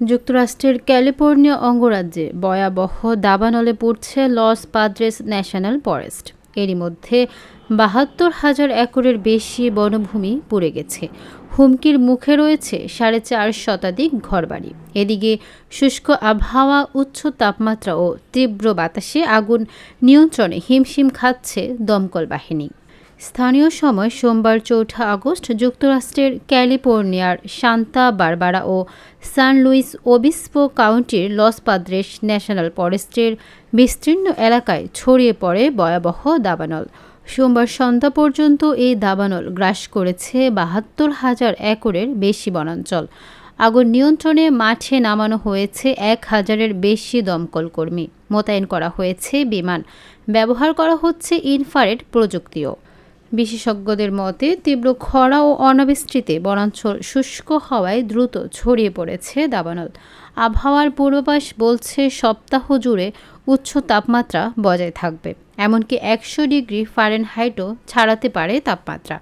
যুক্তরাষ্ট্রের ক্যালিফোর্নিয়া অঙ্গরাজ্যে ভয়াবহ দাবানলে পড়ছে লস পাদ্রেস ন্যাশনাল ফরেস্ট। এরই মধ্যে বাহাত্তর হাজার একরের বেশি বনভূমি পুড়ে গেছে। হুমকির মুখে রয়েছে সাড়ে চার শতাধিক ঘরবাড়ি। এদিকে শুষ্ক আবহাওয়া, উচ্চ তাপমাত্রা ও তীব্র বাতাসে আগুন নিয়ন্ত্রণে হিমশিম খাচ্ছে দমকল বাহিনী। স্থানীয় সময় সোমবার চৌঠা আগস্ট যুক্তরাষ্ট্রের ক্যালিফোর্নিয়ার সান্তা বারবারা ও সান লুইস ওবিস্পো কাউন্টির লস পাদ্রেস ন্যাশনাল ফরেস্টের বিস্তীর্ণ এলাকায় ছড়িয়ে পড়ে ভয়াবহ দাবানল। সোমবার সন্ধ্যা পর্যন্ত এই দাবানল গ্রাস করেছে বাহাত্তর হাজার একরের বেশি বনাঞ্চল। আগুন নিয়ন্ত্রণে মাঠে নামানো হয়েছে এক হাজারের বেশি দমকল কর্মী। মোতায়েন করা হয়েছে বিমান। ব্যবহার করা হচ্ছে ইনফারেড প্রযুক্তিও। বিশেষজ্ঞদের মতে, তীব্র খরা ও অনাবৃষ্টিতে বনাঞ্চল শুষ্ক হওয়ায় দ্রুত ছড়িয়ে পড়েছে দাবানল। আবহাওয়ার পূর্বাভাস বলছে, সপ্তাহ জুড়ে উচ্চ তাপমাত্রা বজায় থাকবে। এমনকি একশো ডিগ্রি ফারেনহাইটও ছাড়াতে পারে তাপমাত্রা।